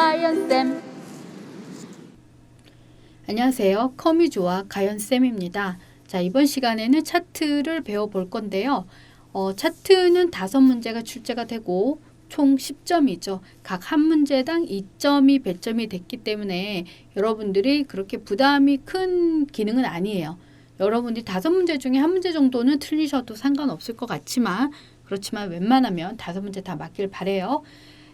가연쌤 안녕하세요. 커뮤조아 가연쌤입니다. 자, 이번 시간에는 차트를 배워볼 건데요. 어, 차트는 다섯 문제가 출제가 되고 총 10점이죠. 각 한 문제당 2점이 배점이 됐기 때문에 여러분들이 그렇게 부담이 큰 기능은 아니에요. 여러분들이 다섯 문제 중에 한 문제 정도는 틀리셔도 상관없을 것 같지만 그렇지만 웬만하면 다섯 문제 다 맞길 바래요.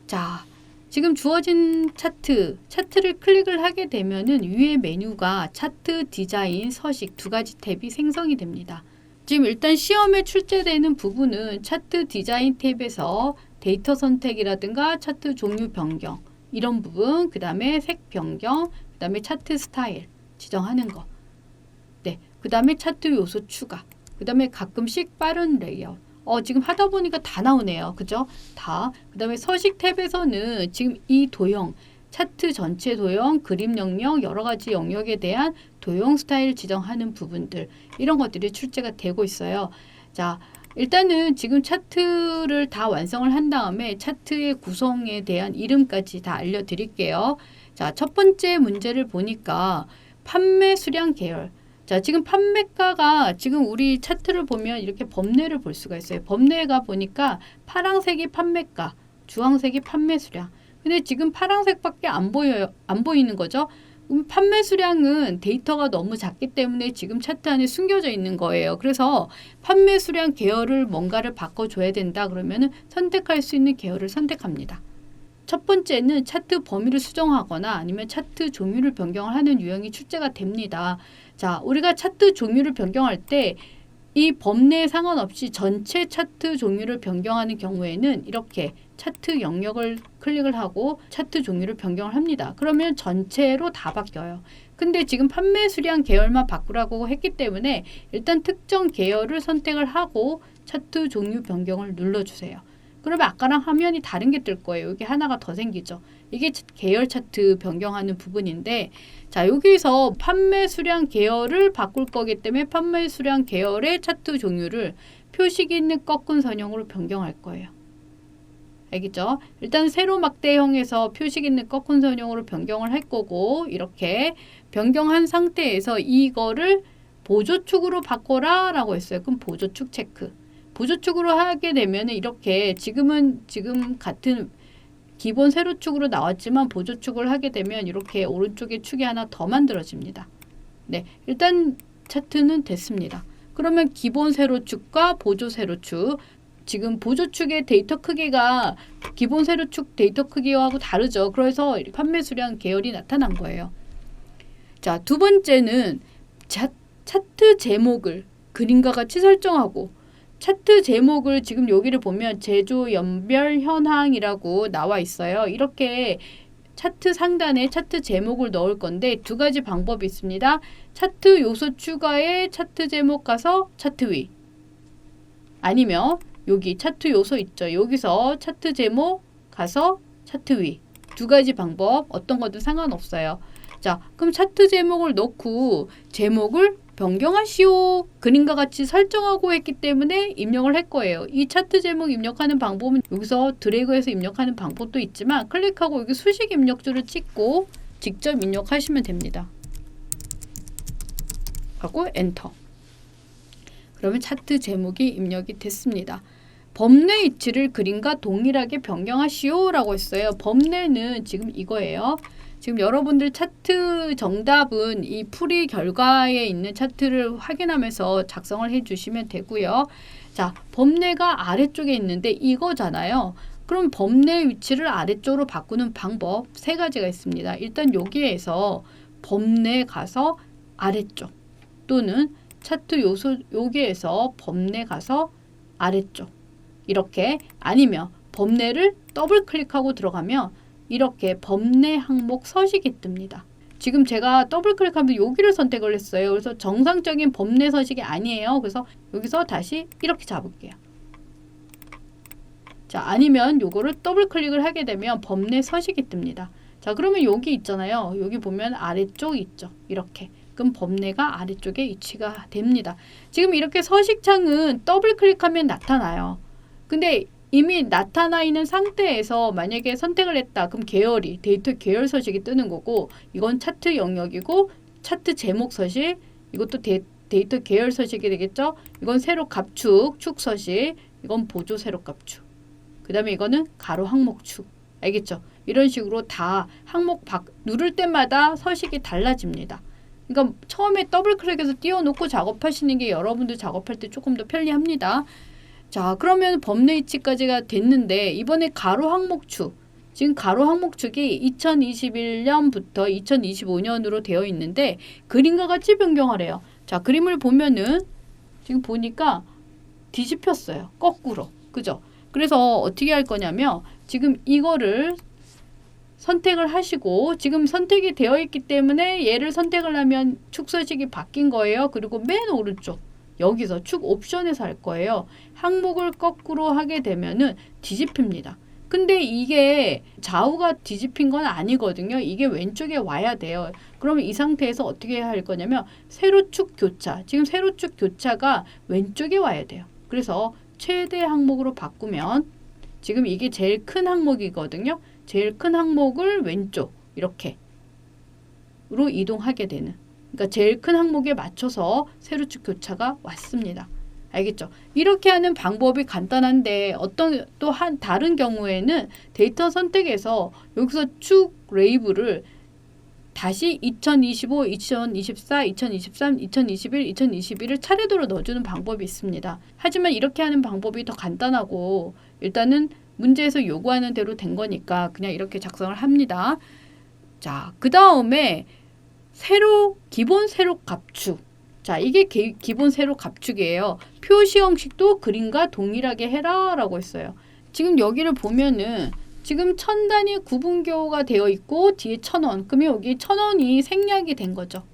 자, 지금 주어진 차트, 차트를 클릭을 하게 되면은 위에 메뉴가 차트, 디자인, 서식 두 가지 탭이 생성이 됩니다. 지금 일단 시험에 출제되는 부분은 차트 디자인 탭에서 데이터 선택이라든가 차트 종류 변경 이런 부분, 그 다음에 색 변경, 그 다음에 차트 스타일 지정하는 거. 네, 그 다음에 차트 요소 추가, 그 다음에 가끔씩 빠른 레이아웃. 어, 지금 하다 보니까 다 나오네요. 그죠? 다. 그 다음에 서식 탭에서는 지금 이 도형, 차트 전체 도형, 그림 영역, 여러 가지 영역에 대한 도형 스타일 지정하는 부분들, 이런 것들이 출제가 되고 있어요. 자, 일단은 지금 차트를 다 완성을 한 다음에 차트의 구성에 대한 이름까지 다 알려드릴게요. 자, 첫 번째 문제를 보니까 판매 수량 계열. 자, 지금 판매가가 지금 우리 차트를 보면 이렇게 범례를 볼 수가 있어요. 범례가 보니까 파랑색이 판매가, 주황색이 판매 수량. 근데 지금 파랑색밖에 안 보여요. 안 보이는 거죠. 그럼 판매 수량은 데이터가 너무 작기 때문에 지금 차트 안에 숨겨져 있는 거예요. 그래서 판매 수량 계열을 뭔가를 바꿔줘야 된다 그러면은 선택할 수 있는 계열을 선택합니다. 첫 번째는 차트 범위를 수정하거나 아니면 차트 종류를 변경을 하는 유형이 출제가 됩니다. 자, 우리가 차트 종류를 변경할 때 이 범례에 상관없이 전체 차트 종류를 변경하는 경우에는 이렇게 차트 영역을 클릭을 하고 차트 종류를 변경을 합니다. 그러면 전체로 다 바뀌어요. 근데 지금 판매 수량 계열만 바꾸라고 했기 때문에 일단 특정 계열을 선택을 하고 차트 종류 변경을 눌러주세요. 그러면 아까랑 화면이 다른 게 뜰 거예요. 여기 하나가 더 생기죠. 이게 계열 차트 변경하는 부분인데 자 여기서 판매 수량 계열을 바꿀 거기 때문에 판매 수량 계열의 차트 종류를 표식이 있는 꺾은 선형으로 변경할 거예요. 알겠죠? 일단 세로 막대형에서 표식 있는 꺾은 선형으로 변경을 할 거고 이렇게 변경한 상태에서 이거를 보조축으로 바꿔라 라고 했어요. 그럼 보조축 체크. 보조축으로 하게 되면 이렇게 지금은 지금 같은 기본 세로축으로 나왔지만 보조축을 하게 되면 이렇게 오른쪽에 축이 하나 더 만들어집니다. 네, 일단 차트는 됐습니다. 그러면 기본 세로축과 보조 세로축 지금 보조축의 데이터 크기가 기본 세로축 데이터 크기하고 다르죠. 그래서 판매 수량 계열이 나타난 거예요. 자, 두 번째는 차, 차트 제목을 그림과 같이 설정하고 차트 제목을 지금 여기를 보면 제조 연별 현황이라고 나와 있어요. 이렇게 차트 상단에 차트 제목을 넣을 건데 두 가지 방법이 있습니다. 차트 요소 추가에 차트 제목 가서 차트 위 아니면 여기 차트 요소 있죠. 여기서 차트 제목 가서 차트 위 두 가지 방법 어떤 것도 상관없어요. 자, 그럼 차트 제목을 넣고 제목을 변경하시오. 그림과 같이 설정하고 했기 때문에 입력을 할 거예요. 이 차트 제목 입력하는 방법은 여기서 드래그해서 입력하는 방법도 있지만 클릭하고 여기 수식 입력줄을 찍고 직접 입력하시면 됩니다. 하고 엔터. 그러면 차트 제목이 입력이 됐습니다. 범례 위치를 그림과 동일하게 변경하시오 라고 했어요. 범례는 지금 이거예요. 지금 여러분들 차트 정답은 이 풀이 결과에 있는 차트를 확인하면서 작성을 해 주시면 되고요. 자, 범례가 아래쪽에 있는데 이거잖아요. 그럼 범례 위치를 아래쪽으로 바꾸는 방법 세 가지가 있습니다. 일단 여기에서 범례 가서 아래쪽 또는 차트 요소 여기에서 범례 가서 아래쪽 이렇게 아니면 범례를 더블 클릭하고 들어가면 이렇게 범례 항목 서식이 뜹니다. 지금 제가 더블 클릭하면 여기를 선택을 했어요. 그래서 정상적인 범례 서식이 아니에요. 그래서 여기서 다시 이렇게 잡을게요. 자, 아니면 요거를 더블 클릭을 하게 되면 범례 서식이 뜹니다. 자, 그러면 여기 있잖아요. 여기 보면 아래쪽 있죠. 이렇게. 그럼 범례가 아래쪽에 위치가 됩니다. 지금 이렇게 서식창은 더블 클릭하면 나타나요. 근데 이미 나타나 있는 상태에서 만약에 선택을 했다. 그럼 계열이 데이터 계열 서식이 뜨는 거고 이건 차트 영역이고 차트 제목 서식 이것도 데, 데이터 계열 서식이 되겠죠. 이건 세로 갑축 축 서식 이건 보조 세로 갑축 그 다음에 이거는 가로 항목 축 알겠죠? 이런 식으로 다 항목 바, 누를 때마다 서식이 달라집니다. 그러니까 처음에 더블 클릭해서 띄워놓고 작업하시는 게 여러분들 작업할 때 조금 더 편리합니다. 자, 그러면 범위치까지가 됐는데 이번에 가로 항목축 지금 가로 항목축이 2021년부터 2025년으로 되어 있는데 그림과 같이 변경하래요. 자, 그림을 보면은 지금 보니까 뒤집혔어요. 거꾸로. 그죠? 그래서 어떻게 할 거냐면 지금 이거를 선택을 하시고 지금 선택이 되어 있기 때문에 얘를 선택을 하면 축 서식이 바뀐 거예요. 그리고 맨 오른쪽 여기서 축 옵션에서 할 거예요. 항목을 거꾸로 하게 되면은 뒤집힙니다. 근데 이게 좌우가 뒤집힌 건 아니거든요. 이게 왼쪽에 와야 돼요. 그러면 이 상태에서 어떻게 할 거냐면 세로축 교차. 지금 세로축 교차가 왼쪽에 와야 돼요. 그래서 최대 항목으로 바꾸면 지금 이게 제일 큰 항목이거든요. 제일 큰 항목을 왼쪽 이렇게 로 이동하게 되는 그러니까 제일 큰 항목에 맞춰서 세로축 교차가 왔습니다. 알겠죠? 이렇게 하는 방법이 간단한데 어떤 또 한 다른 경우에는 데이터 선택에서 여기서 축 레이블을 다시 2025, 2024, 2023, 2021, 2021을 차례대로 넣어주는 방법이 있습니다. 하지만 이렇게 하는 방법이 더 간단하고 일단은 문제에서 요구하는 대로 된 거니까 그냥 이렇게 작성을 합니다. 자, 그 다음에 세로 기본 세로 갑축. 자, 이게 기, 기본 세로 갑축이에요. 표시 형식도 그림과 동일하게 해라라고 했어요. 지금 여기를 보면은 지금 천 단위 구분교가 되어 있고 뒤에 천 원. 그러면 여기 천 원이 생략이 된 거죠.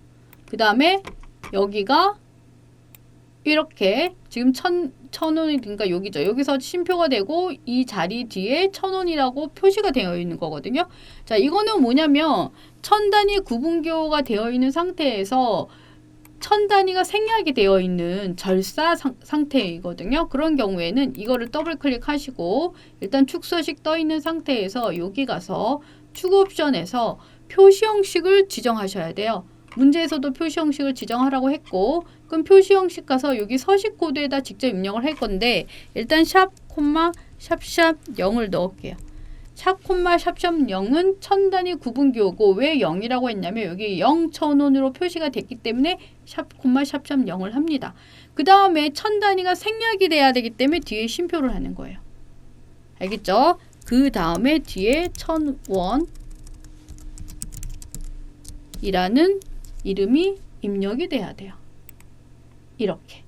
그 다음에 여기가 이렇게 지금 천, 천 원이 그러니까 여기죠. 여기서 쉼표가 되고 이 자리 뒤에 천 원이라고 표시가 되어 있는 거거든요. 자, 이거는 뭐냐면 천 단위 구분교가 되어 있는 상태에서 천 단위가 생략이 되어 있는 절사 상, 상태이거든요. 그런 경우에는 이거를 더블 클릭하시고 일단 축소식 떠 있는 상태에서 여기 가서 축 옵션에서 표시 형식을 지정하셔야 돼요. 문제에서도 표시 형식을 지정하라고 했고 그럼 표시 형식 가서 여기 서식 코드에다 직접 입력을 할 건데 일단 샵 콤마 샵샵 0을 넣을게요. 샵 콤마 샵샵 0은 천 단위 구분 기호고 왜 0이라고 했냐면 여기 0 천원으로 표시가 됐기 때문에 샵 콤마 샵샵 0을 합니다. 그 다음에 천 단위가 생략이 돼야 되기 때문에 뒤에 쉼표를 하는 거예요. 알겠죠? 그 다음에 뒤에 천원 이라는 이름이 입력이 돼야 돼요. 이렇게.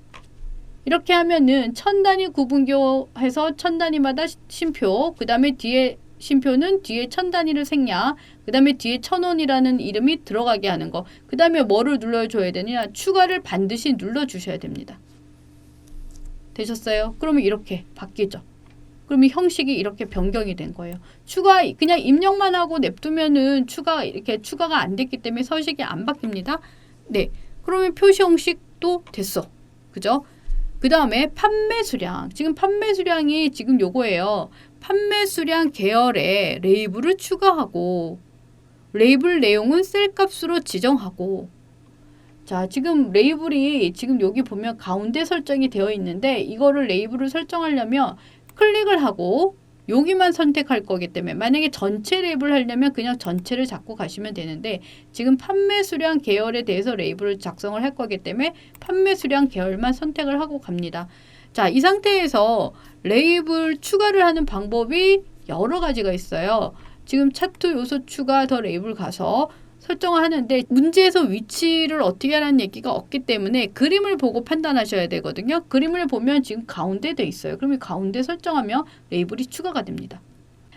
이렇게 하면은 천 단위 구분교해서 천 단위마다 쉼표, 그 다음에 뒤에 쉼표는 뒤에 천 단위를 생략, 그 다음에 뒤에 천 원이라는 이름이 들어가게 하는 거. 그 다음에 뭐를 눌러줘야 되냐? 추가를 반드시 눌러주셔야 됩니다. 되셨어요? 그러면 이렇게 바뀌죠. 그러면 형식이 이렇게 변경이 된 거예요. 추가 그냥 입력만 하고 냅두면은 추가 이렇게 추가가 안 됐기 때문에 서식이 안 바뀝니다. 네. 그러면 표시 형식도 됐어. 그죠? 그 다음에 판매 수량. 지금 판매 수량이 지금 요거예요. 판매 수량 계열에 레이블을 추가하고 레이블 내용은 셀 값으로 지정하고 자, 지금 레이블이 지금 여기 보면 가운데 설정이 되어 있는데 이거를 레이블을 설정하려면 클릭을 하고 여기만 선택할 거기 때문에 만약에 전체 레이블 하려면 그냥 전체를 잡고 가시면 되는데 지금 판매 수량 계열에 대해서 레이블을 작성을 할 거기 때문에 판매 수량 계열만 선택을 하고 갑니다. 자, 이 상태에서 레이블 추가를 하는 방법이 여러 가지가 있어요. 지금 차트 요소 추가 더 레이블 가서 설정을 하는데 문제에서 위치를 어떻게 하라는 얘기가 없기 때문에 그림을 보고 판단하셔야 되거든요. 그림을 보면 지금 가운데 돼 있어요. 그러면 가운데 설정하면 레이블이 추가가 됩니다.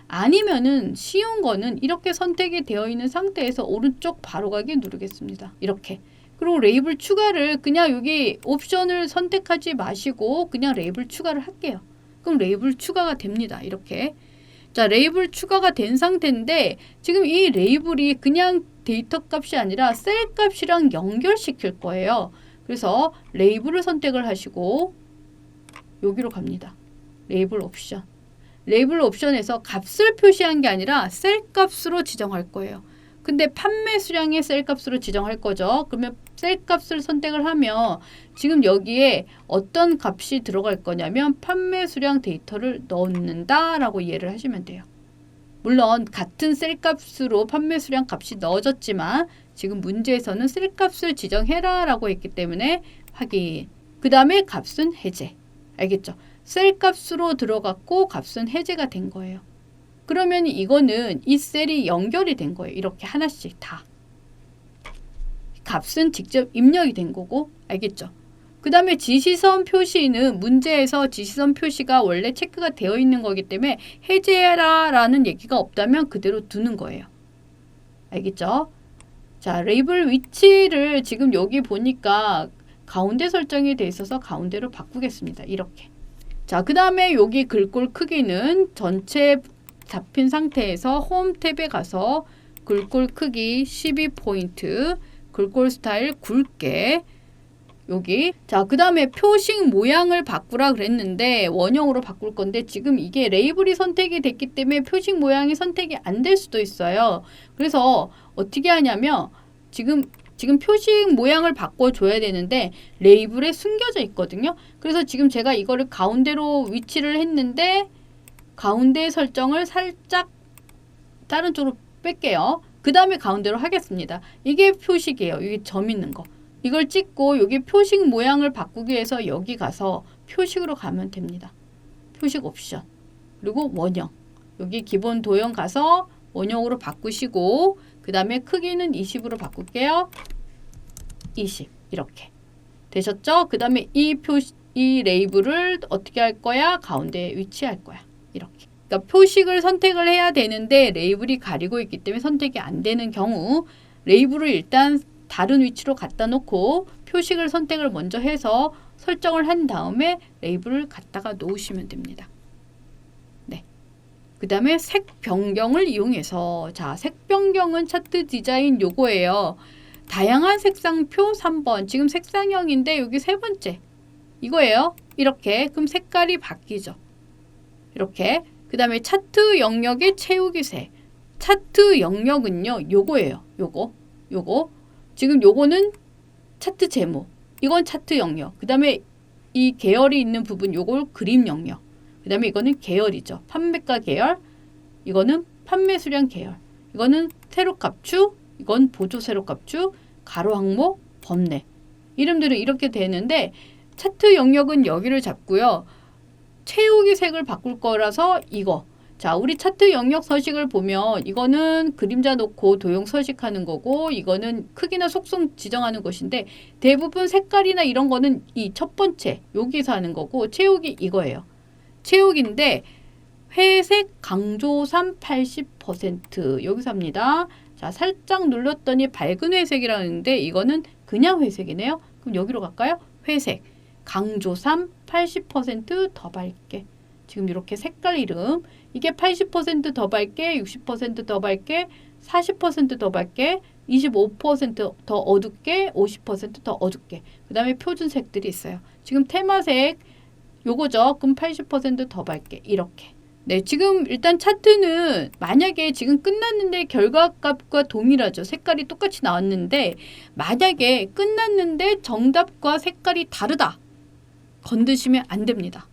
아니면은 쉬운 거는 이렇게 선택이 되어 있는 상태에서 오른쪽 바로 가기 누르겠습니다. 이렇게. 그리고 레이블 추가를 그냥 여기 옵션을 선택하지 마시고 그냥 레이블 추가를 할게요. 그럼 레이블 추가가 됩니다. 이렇게. 자, 레이블 추가가 된 상태인데 지금 이 레이블이 그냥 데이터 값이 아니라 셀 값이랑 연결시킬 거예요. 그래서 레이블을 선택을 하시고 여기로 갑니다. 레이블 옵션. 레이블 옵션에서 값을 표시한 게 아니라 셀 값으로 지정할 거예요. 근데 판매 수량의 셀 값으로 지정할 거죠. 그러면 셀 값을 선택을 하면 지금 여기에 어떤 값이 들어갈 거냐면 판매 수량 데이터를 넣는다라고 이해를 하시면 돼요. 물론 같은 셀 값으로 판매 수량 값이 넣어졌지만 지금 문제에서는 셀 값을 지정해라 라고 했기 때문에 확인. 그 다음에 값은 해제. 알겠죠? 셀 값으로 들어갔고 값은 해제가 된 거예요. 그러면 이거는 이 셀이 연결이 된 거예요. 이렇게 하나씩 다. 값은 직접 입력이 된 거고 알겠죠? 그 다음에 지시선 표시는 문제에서 지시선 표시가 원래 체크가 되어 있는 거기 때문에 해제해라 라는 얘기가 없다면 그대로 두는 거예요. 알겠죠? 자, 레이블 위치를 지금 여기 보니까 가운데 설정이 돼 있어서 가운데로 바꾸겠습니다. 이렇게. 자, 그 다음에 여기 글꼴 크기는 전체 잡힌 상태에서 홈 탭에 가서 글꼴 크기 12포인트, 글꼴 스타일 굵게 여기. 자 그 다음에 표식 모양을 바꾸라 그랬는데 원형으로 바꿀 건데 지금 이게 레이블이 선택이 됐기 때문에 표식 모양이 선택이 안 될 수도 있어요. 그래서 어떻게 하냐면 지금 지금 표식 모양을 바꿔줘야 되는데 레이블에 숨겨져 있거든요. 그래서 지금 제가 이거를 가운데로 위치를 했는데 가운데 설정을 살짝 다른 쪽으로 뺄게요. 그 다음에 가운데로 하겠습니다. 이게 표식이에요. 이게 점 있는 거 이걸 찍고 여기 표식 모양을 바꾸기 위해서 여기 가서 표식으로 가면 됩니다. 표식 옵션 그리고 원형 여기 기본 도형 가서 원형으로 바꾸시고 그 다음에 크기는 20으로 바꿀게요. 20 이렇게 되셨죠? 그 다음에 이 표시 이 레이블을 어떻게 할 거야? 가운데 위치할 거야. 이렇게. 그러니까 표식을 선택을 해야 되는데 레이블이 가리고 있기 때문에 선택이 안 되는 경우 레이블을 일단 다른 위치로 갖다 놓고 표식을 선택을 먼저 해서 설정을 한 다음에 레이블을 갖다가 놓으시면 됩니다. 네. 그 다음에 색 변경을 이용해서 자, 색 변경은 차트 디자인 요거예요. 다양한 색상표 3번. 지금 색상형인데 여기 세 번째. 이거예요. 이렇게. 그럼 색깔이 바뀌죠. 이렇게. 그 다음에 차트 영역의 채우기 색. 차트 영역은요. 요거예요. 요거. 요거. 지금 요거는 차트 제목. 이건 차트 영역. 그 다음에 이 계열이 있는 부분 요걸 그림 영역. 그 다음에 이거는 계열이죠. 판매가 계열. 이거는 판매 수량 계열. 이거는 세로 값추. 이건 보조 세로 값추. 가로 항목. 범례. 이름들은 이렇게 되는데 차트 영역은 여기를 잡고요. 채우기 색을 바꿀 거라서 이거. 자, 우리 차트 영역 서식을 보면 이거는 그림자 놓고 도형 서식하는 거고 이거는 크기나 속성 지정하는 것인데 대부분 색깔이나 이런 거는 이 첫 번째 여기서 하는 거고 채우기 이거예요. 채우기인데 회색 강조삼 80% 여기서 합니다. 자, 살짝 눌렀더니 밝은 회색이라는데 이거는 그냥 회색이네요. 그럼 여기로 갈까요? 회색 강조삼 80%더 밝게 지금 이렇게 색깔 이름 이게 80%더 밝게, 60%더 밝게, 40%더 밝게, 25%더 어둡게, 50%더 어둡게. 그 다음에 표준 색들이 있어요. 지금 테마색 요거죠. 그럼 80%더 밝게 이렇게. 네, 지금 일단 차트는 만약에 지금 끝났는데 결과값과 동일하죠. 색깔이 똑같이 나왔는데 만약에 끝났는데 정답과 색깔이 다르다. 건드시면 안 됩니다.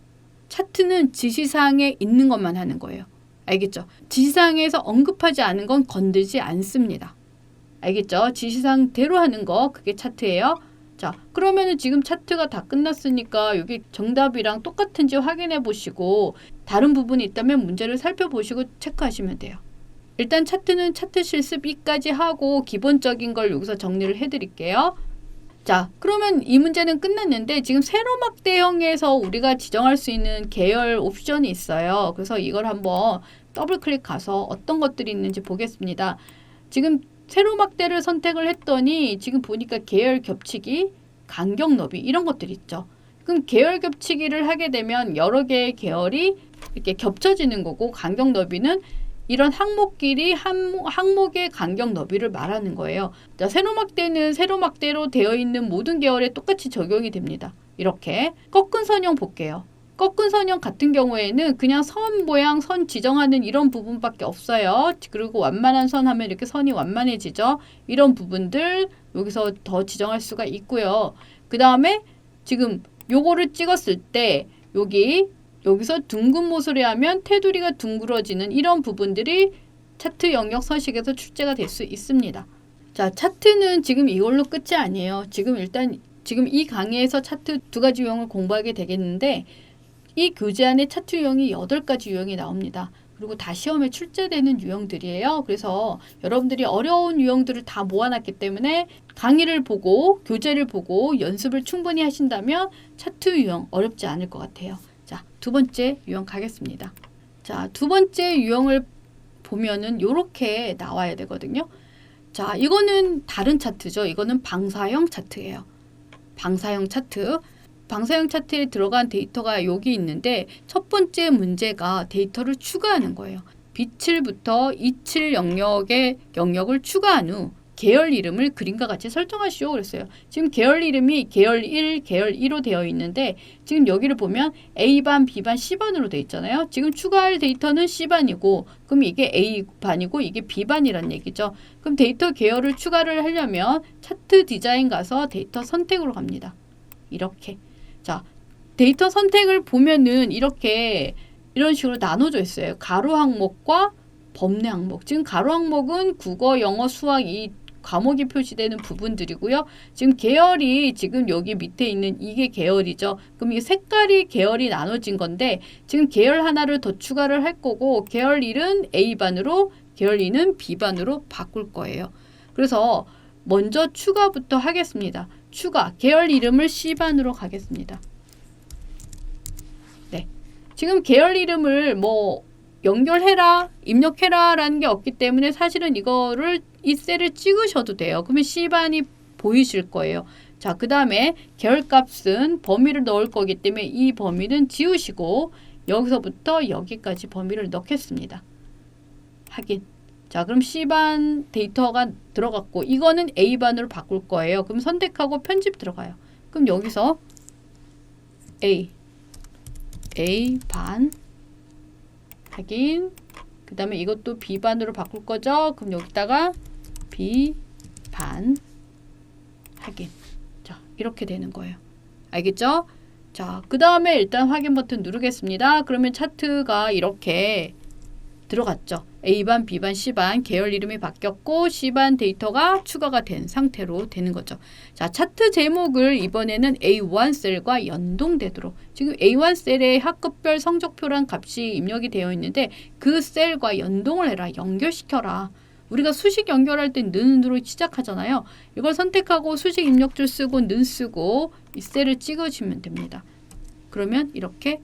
차트는 지시사항에 있는 것만 하는 거예요. 알겠죠? 지시사항에서 언급하지 않은 건 건들지 않습니다. 알겠죠? 지시사항대로 하는 거 그게 차트예요. 자, 그러면은 지금 차트가 다 끝났으니까 여기 정답이랑 똑같은지 확인해 보시고 다른 부분이 있다면 문제를 살펴보시고 체크하시면 돼요. 일단 차트는 차트 실습 2까지 하고 기본적인 걸 여기서 정리를 해 드릴게요. 자, 그러면 이 문제는 끝났는데 지금 세로막 대형에서 우리가 지정할 수 있는 계열 옵션이 있어요. 그래서 이걸 한번 더블 클릭 가서 어떤 것들이 있는지 보겠습니다. 지금 세로막대를 선택을 했더니 지금 보니까 계열 겹치기, 간격 너비 이런 것들이 있죠. 그럼 계열 겹치기를 하게 되면 여러 개의 계열이 이렇게 겹쳐지는 거고 간격 너비는 이런 항목끼리 항목의 간격 너비를 말하는 거예요. 자, 세로막대는 세로막대로 되어 있는 모든 계열에 똑같이 적용이 됩니다. 이렇게 꺾은 선형 볼게요. 꺾은 선형 같은 경우에는 그냥 선 모양 선 지정하는 이런 부분밖에 없어요. 그리고 완만한 선 하면 이렇게 선이 완만해지죠. 이런 부분들 여기서 더 지정할 수가 있고요. 그 다음에 지금 요거를 찍었을 때 여기 여기서 둥근 모서리 하면 테두리가 둥그러지는 이런 부분들이 차트 영역 서식에서 출제가 될 수 있습니다. 자, 차트는 지금 이걸로 끝이 아니에요. 지금 일단 지금 이 강의에서 차트 두 가지 유형을 공부하게 되겠는데 이 교재 안에 차트 유형이 여덟 가지 유형이 나옵니다. 그리고 다 시험에 출제되는 유형들이에요. 그래서 여러분들이 어려운 유형들을 다 모아놨기 때문에 강의를 보고 교재를 보고 연습을 충분히 하신다면 차트 유형 어렵지 않을 것 같아요. 자, 두 번째 유형 가겠습니다. 자, 두 번째 유형을 보면은 이렇게 나와야 되거든요. 자, 이거는 다른 차트죠. 이거는 방사형 차트예요. 방사형 차트. 방사형 차트에 들어간 데이터가 여기 있는데 첫 번째 문제가 데이터를 추가하는 거예요. 빛을부터 이칠 영역의 영역을 추가한 후 계열 이름을 그림과 같이 설정하시오 그랬어요. 지금 계열 이름이 계열 1, 계열 2로 되어 있는데 지금 여기를 보면 A반, B반, C반으로 되어 있잖아요. 지금 추가할 데이터는 C반이고 그럼 이게 A반이고 이게 B반이란 얘기죠. 그럼 데이터 계열을 추가를 하려면 차트 디자인 가서 데이터 선택으로 갑니다. 이렇게. 자, 데이터 선택을 보면은 이렇게 이런 식으로 나눠져 있어요. 가로 항목과 범례 항목. 지금 가로 항목은 국어, 영어, 수학 이 과목이 표시되는 부분들이고요. 지금 계열이 지금 여기 밑에 있는 이게 계열이죠. 그럼 이 색깔이 계열이 나눠진 건데 지금 계열 하나를 더 추가를 할 거고 계열 1은 A반으로 계열 2는 B반으로 바꿀 거예요. 그래서 먼저 추가부터 하겠습니다. 추가 계열 이름을 C반으로 가겠습니다. 네. 지금 계열 이름을 뭐 연결해라, 입력해라라는 게 없기 때문에 사실은 이거를 이 셀을 찍으셔도 돼요. 그러면 C반이 보이실 거예요. 자, 그 다음에 계열값은 범위를 넣을 거기 때문에 이 범위는 지우시고 여기서부터 여기까지 범위를 넣겠습니다. 확인. 자, 그럼 C반 데이터가 들어갔고 이거는 A반으로 바꿀 거예요. 그럼 선택하고 편집 들어가요. 그럼 여기서 A A반 확인 그 다음에 이것도 B반으로 바꿀 거죠. 그럼 여기다가 B반 확인 자 이렇게 되는 거예요. 알겠죠? 자, 그 다음에 일단 확인 버튼 누르겠습니다. 그러면 차트가 이렇게 들어갔죠. A반, B반, C반 계열 이름이 바뀌었고 C반 데이터가 추가가 된 상태로 되는 거죠. 자, 차트 제목을 이번에는 A1 셀과 연동되도록 지금 A1 셀에 학급별 성적표란 값이 입력이 되어 있는데 그 셀과 연동을 해라. 연결시켜라. 우리가 수식 연결할 때 는으로 시작하잖아요. 이걸 선택하고 수식 입력줄 쓰고 는 쓰고 이 셀을 찍어주면 됩니다. 그러면 이렇게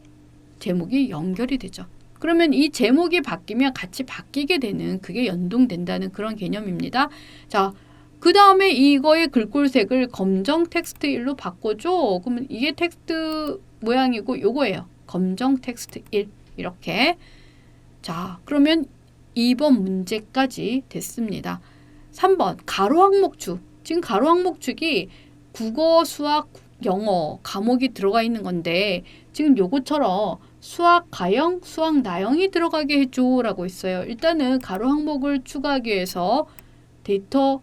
제목이 연결이 되죠. 그러면 이 제목이 바뀌면 같이 바뀌게 되는 그게 연동된다는 그런 개념입니다. 자, 그 다음에 이거의 글꼴색을 검정 텍스트 1로 바꿔줘. 그러면 이게 텍스트 모양이고 요거예요. 검정 텍스트 1 이렇게. 자, 그러면 2번 문제까지 됐습니다. 3번 가로 항목축. 지금 가로 항목축이 국어, 수학, 영어 과목이 들어가 있는 건데 지금 요거처럼 수학 가형, 수학 나형이 들어가게 해줘라고 있어요. 일단은 가로 항목을 추가하기 위해서 데이터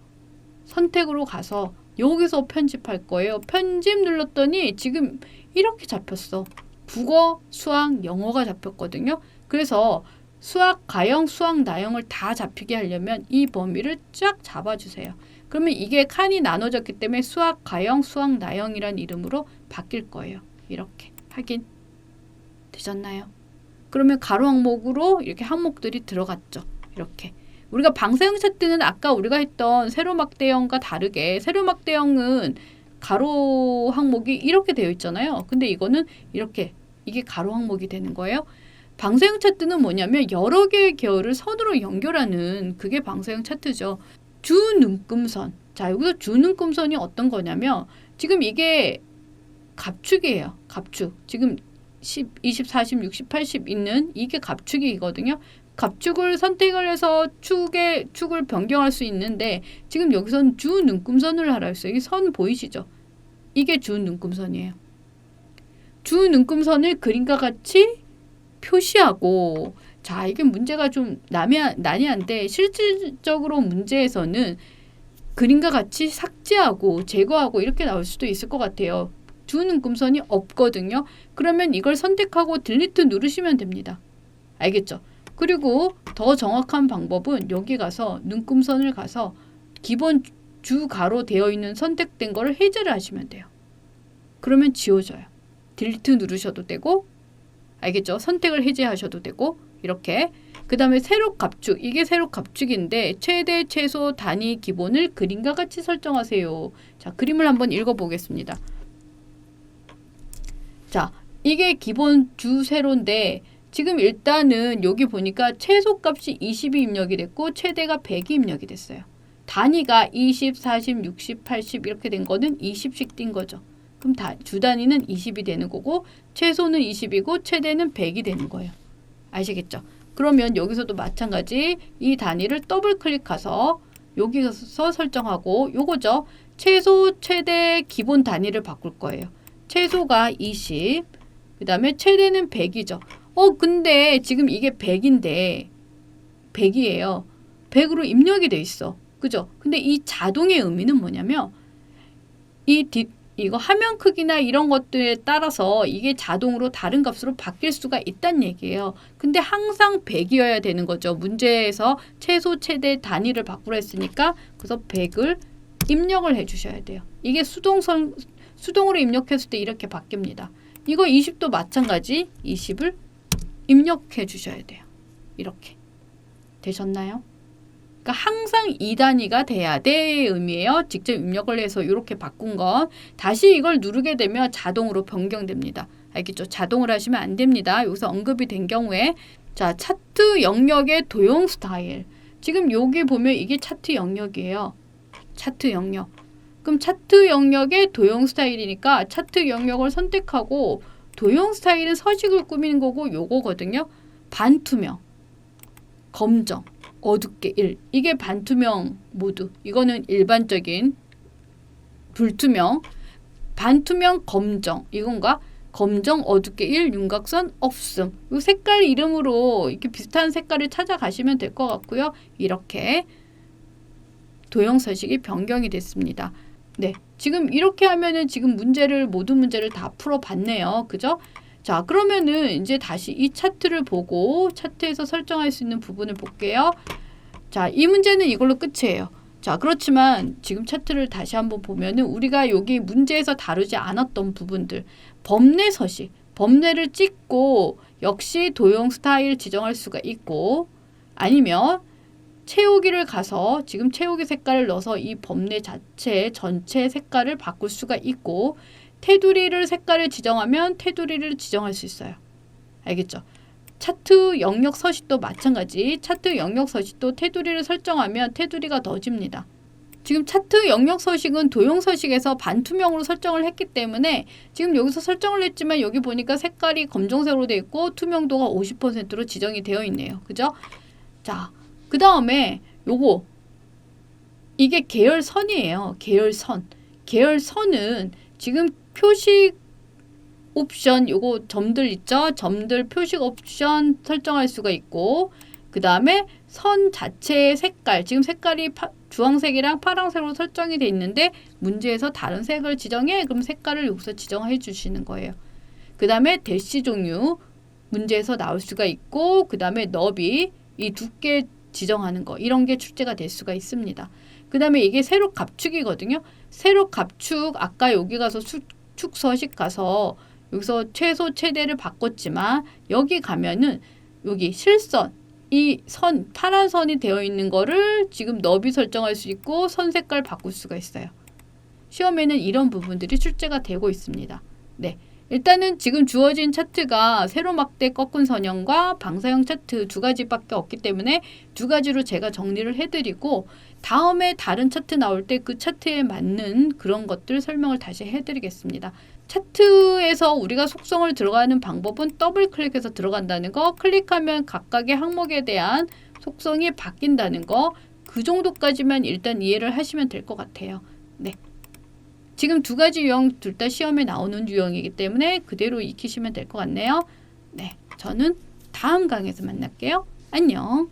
선택으로 가서 여기서 편집할 거예요. 편집 눌렀더니 지금 이렇게 잡혔어. 국어, 수학, 영어가 잡혔거든요. 그래서 수학 가형, 수학 나형을 다 잡히게 하려면 이 범위를 쫙 잡아주세요. 그러면 이게 칸이 나눠졌기 때문에 수학 가형, 수학 나형이란 이름으로 바뀔 거예요. 이렇게 확인 되셨나요? 그러면 가로 항목으로 이렇게 항목들이 들어갔죠. 이렇게. 우리가 방사형 차트는 아까 우리가 했던 세로막대형과 다르게 세로막대형은 가로 항목이 이렇게 되어 있잖아요. 근데 이거는 이렇게 이게 가로 항목이 되는 거예요. 방사형 차트는 뭐냐면 여러 개의 계열을 선으로 연결하는 그게 방사형 차트죠. 주눈금선. 자, 여기서 주눈금선이 어떤 거냐면 지금 이게 갑축이에요. 갑축. 지금 10, 20, 40, 60, 80 있는 이게 갑축이거든요. 갑축을 선택을 해서 축의 축을 변경할 수 있는데 지금 여기선 주 눈금선을 하라 했어요. 이 선 보이시죠? 이게 주 눈금선이에요. 주 눈금선을 그림과 같이 표시하고 자 이게 문제가 좀 난해, 난해한데 실질적으로 문제에서는 그림과 같이 삭제하고 제거하고 이렇게 나올 수도 있을 것 같아요. 주 눈금선이 없거든요. 그러면 이걸 선택하고 딜리트 누르시면 됩니다. 알겠죠? 그리고 더 정확한 방법은 여기 가서 눈금선을 가서 기본 주가로 되어 있는 선택된 거를 해제를 하시면 돼요. 그러면 지워져요. 딜리트 누르셔도 되고 알겠죠? 선택을 해제하셔도 되고 이렇게 그 다음에 세로 갑축 이게 세로 갑축인데 최대 최소 단위 기본을 그림과 같이 설정하세요. 자 그림을 한번 읽어보겠습니다. 자 이게 기본 주 세로인데 지금 일단은 여기 보니까 최소 값이 20이 입력이 됐고 최대가 100이 입력이 됐어요. 단위가 20, 40, 60, 80 이렇게 된 거는 20씩 띈 거죠. 그럼 다, 주 단위는 20이 되는 거고 최소는 20이고 최대는 100이 되는 거예요. 아시겠죠? 그러면 여기서도 마찬가지 이 단위를 더블 클릭해서 여기서 설정하고 요거죠. 최소 최대 기본 단위를 바꿀 거예요. 최소가 20, 그 다음에 최대는 100이죠. 어, 근데 지금 이게 100인데 100이에요. 100으로 입력이 돼 있어. 그죠? 근데 이 자동의 의미는 뭐냐면 이 뒷, 이거 화면 크기나 이런 것들에 따라서 이게 자동으로 다른 값으로 바뀔 수가 있다는 얘기예요. 근데 항상 100이어야 되는 거죠. 문제에서 최소 최대 단위를 바꾸라 했으니까 그래서 100을 입력을 해 주셔야 돼요. 이게 수동선 수동으로 입력했을 때 이렇게 바뀝니다. 이거 20도 마찬가지 20을 입력해 주셔야 돼요. 이렇게. 되셨나요? 그러니까 항상 2단위가 돼야 돼 의미예요. 직접 입력을 해서 이렇게 바꾼 건 다시 이걸 누르게 되면 자동으로 변경됩니다. 알겠죠? 자동을 하시면 안 됩니다. 여기서 언급이 된 경우에 자 차트 영역의 도형 스타일 지금 여기 보면 이게 차트 영역이에요. 차트 영역. 그럼 차트 영역의 도형 스타일이니까 차트 영역을 선택하고 도형 스타일은 서식을 꾸미는 거고 요거거든요. 반투명, 검정, 어둡게 1. 이게 반투명 모드. 이거는 일반적인 불투명, 반투명 검정. 이건가? 검정 어둡게 1 윤곽선 없음. 이 색깔 이름으로 이렇게 비슷한 색깔을 찾아가시면 될 것 같고요. 이렇게 도형 서식이 변경이 됐습니다. 네. 지금 이렇게 하면은 지금 문제를 모든 문제를 다 풀어 봤네요. 그죠? 자, 그러면은 이제 다시 이 차트를 보고 차트에서 설정할 수 있는 부분을 볼게요. 자, 이 문제는 이걸로 끝이에요. 자, 그렇지만 지금 차트를 다시 한번 보면은 우리가 여기 문제에서 다루지 않았던 부분들, 범례 서식, 범례를 찍고 역시 도형 스타일 지정할 수가 있고 아니면 채우기를 가서 지금 채우기 색깔을 넣어서 이 범례 자체 전체 색깔을 바꿀 수가 있고 테두리를 색깔을 지정하면 테두리를 지정할 수 있어요. 알겠죠? 차트 영역 서식도 마찬가지. 차트 영역 서식도 테두리를 설정하면 테두리가 더집니다. 지금 차트 영역 서식은 도형 서식에서 반투명으로 설정을 했기 때문에 지금 여기서 설정을 했지만 여기 보니까 색깔이 검정색으로 되어 있고 투명도가 50%로 지정이 되어 있네요. 그죠? 자, 그 다음에 요거 이게 계열선이에요. 계열선. 계열선은 지금 표식 옵션 요거 점들 있죠? 점들 표식 옵션 설정할 수가 있고 그 다음에 선 자체의 색깔 지금 색깔이 파, 주황색이랑 파란색으로 설정이 돼 있는데 문제에서 다른 색을 지정해 그럼 색깔을 여기서 지정해 주시는 거예요. 그 다음에 대시 종류 문제에서 나올 수가 있고 그 다음에 너비 이 두께 지정하는 거 이런 게 출제가 될 수가 있습니다. 그 다음에 이게 세로 갑축이거든요. 세로 갑축 아까 여기 가서 수 축 서식 가서 여기서 최소 최대를 바꿨지만 여기 가면은 여기 실선 이 선 파란 선이 되어 있는 거를 지금 너비 설정할 수 있고 선 색깔 바꿀 수가 있어요. 시험에는 이런 부분들이 출제가 되고 있습니다. 네. 일단은 지금 주어진 차트가 세로 막대 꺾은 선형과 방사형 차트 두 가지밖에 없기 때문에 두 가지로 제가 정리를 해드리고 다음에 다른 차트 나올 때 그 차트에 맞는 그런 것들 설명을 다시 해드리겠습니다. 차트에서 우리가 속성을 들어가는 방법은 더블 클릭해서 들어간다는 거, 클릭하면 각각의 항목에 대한 속성이 바뀐다는 거, 그 정도까지만 일단 이해를 하시면 될 것 같아요. 네. 지금 두 가지 유형 둘 다 시험에 나오는 유형이기 때문에 그대로 익히시면 될 것 같네요. 네, 저는 다음 강에서 만날게요. 안녕.